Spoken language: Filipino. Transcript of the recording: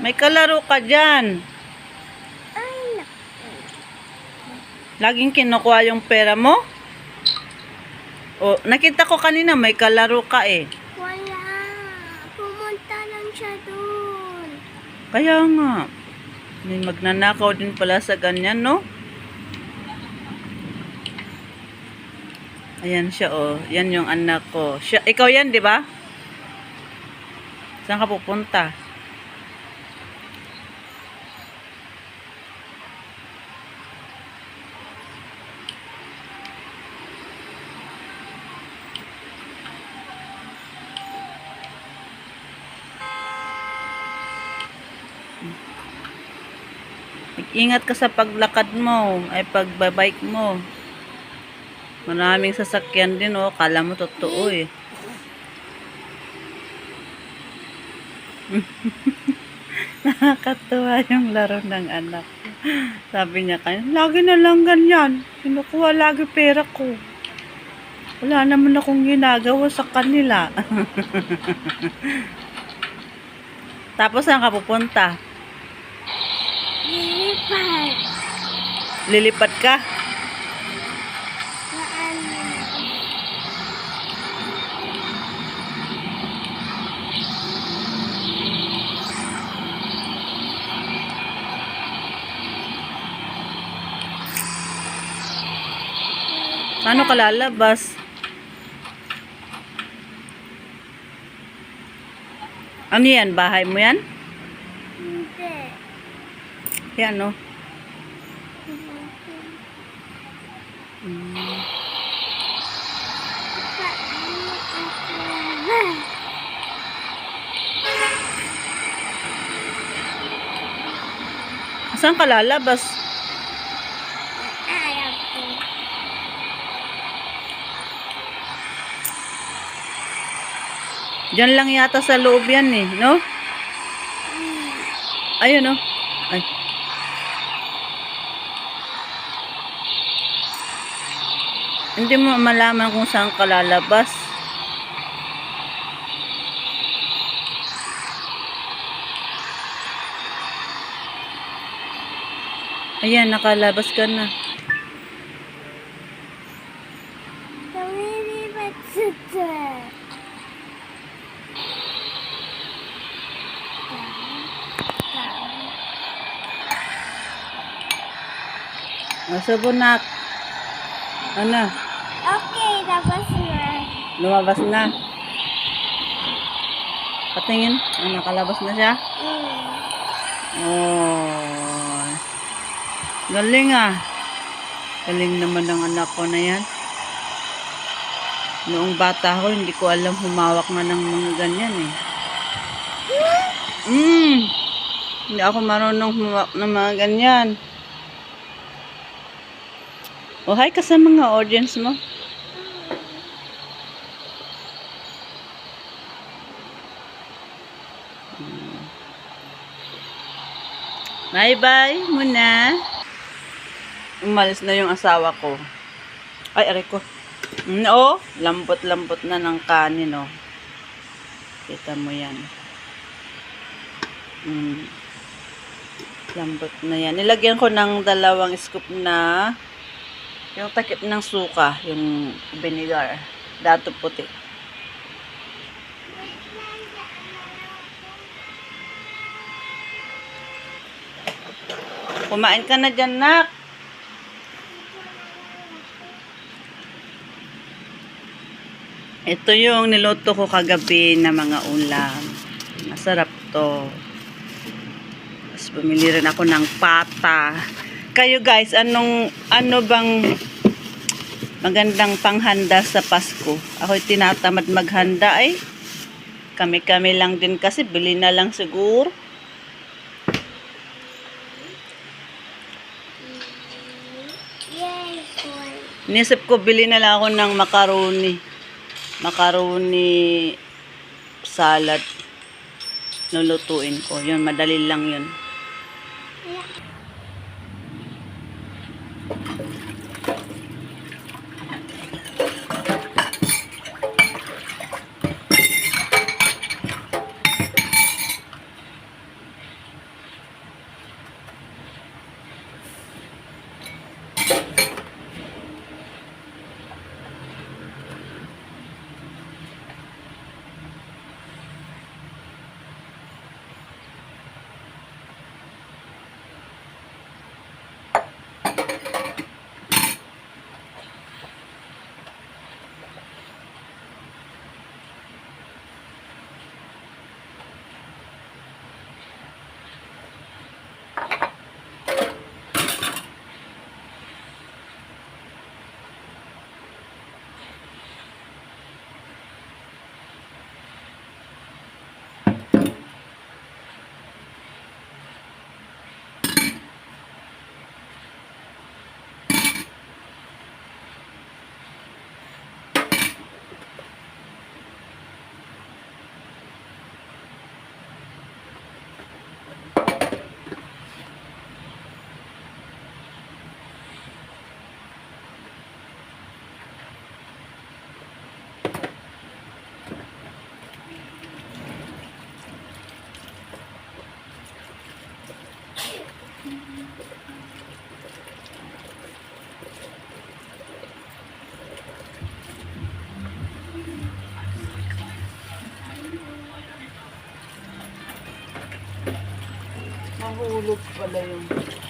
May kalaro ka dyan. Laging kinukuha yung pera mo? O, nakita ko kanina may kalaro ka eh. Wala. Pumunta lang siya doon. Kaya nga. May magnanakaw din pala sa ganyan, no? Ayan siya, oh. Yan yung anak ko. Siya, ikaw yan, di ba? Saan ka pupunta? Ingat ka sa paglakad mo, ay pagbabike mo. Maraming sasakyan din, oh. Kala mo totoo, eh. Nakakatuwa yung laro ng anak. Sabi niya kanya, lagi na lang ganyan. Kinukuha lagi pera ko. Wala naman akong ginagawa sa kanila. Tapos saan ka pupunta? Lilipat ka? Paano ka lalabas? Ano yan? Bahay mo yan? Hindi. Yan, no? Lalabas? Saan ka lalabas? Diyan lang yata sa loob yan eh, no? Ayun, no? Ay. Hindi mo malaman kung saan ka lalabas. Ayan, nakalabas ka na. Nasubunak. Ano? Lumabas na. Patingin. Ah, nakalabas na siya. Oh. Galing ah. Galing naman ng anak ko na yan. Noong bata ako, hindi ko alam humawak na ng mga ganyan eh. Mm. Hindi ako marunong humawak ng mga ganyan. Oh, hi ka sa mga audience mo. Bye-bye muna. Umalis na yung asawa ko. Ay, aray ko. Mm, lambot-lambot na ng kanin, oh. Kita mo yan. Mm. Lambot na yan. Nilagyan ko ng dalawang scoop na yung takip ng suka, yung vinegar. Dato puti. Kumain ka na dyan, nak. Ito yung niluto ko kagabi na mga ulam. Masarap to. Tapos bumili rin ako ng pata. Kayo guys, anong ano bang magandang panghanda sa Pasko? Ako'y tinatamad maghanda eh. Kami-kami lang din kasi, bili na lang siguro. Inisip ko, bili na lang ako ng macaroni. Macaroni salad. Lulutuin ko. Yun, madali lang yun. Nahulog pala yung...